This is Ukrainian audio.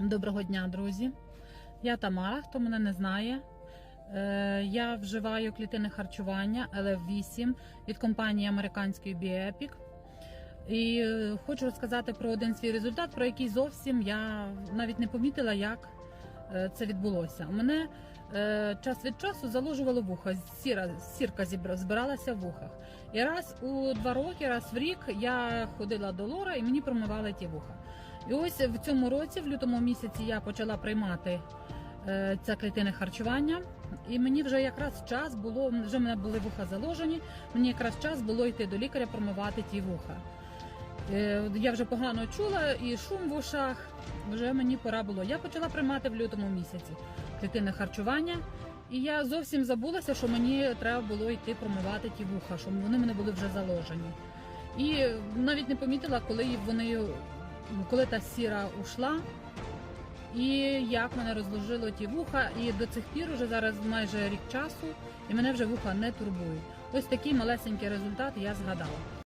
Доброго дня, друзі. Я Тамара, хто мене не знає. Е, Я вживаю клітини харчування LF8 від компанії американської Bioepic. І е, хочу розказати про один свій результат, про який зовсім я навіть не помітила, як це відбулося. Мене е, час від часу заложувало вуха, сіра, сірка збиралася в вухах. І раз у два роки, раз в рік я ходила до лора і мені промивали ті вуха. І ось в цьому році, в лютому місяці, я почала приймати е, це клітинне харчування, і мені вже якраз час було, вже в мене були вуха заложені. Мені якраз час було йти до лікаря промивати ті вуха. Е, Я вже погано чула і шум в ушах. Вже мені пора було. Я почала приймати в лютому місяці клітинне харчування. І я зовсім забулася, що мені треба було йти промивати ті вуха, що вони мене були вже заложені. І навіть не помітила, коли вони коли та сіра ушла, і як мене розложило ті вуха, і до цих пір уже зараз майже рік часу, і мене вже вуха не турбують. Ось такий малесенький результат я згадала.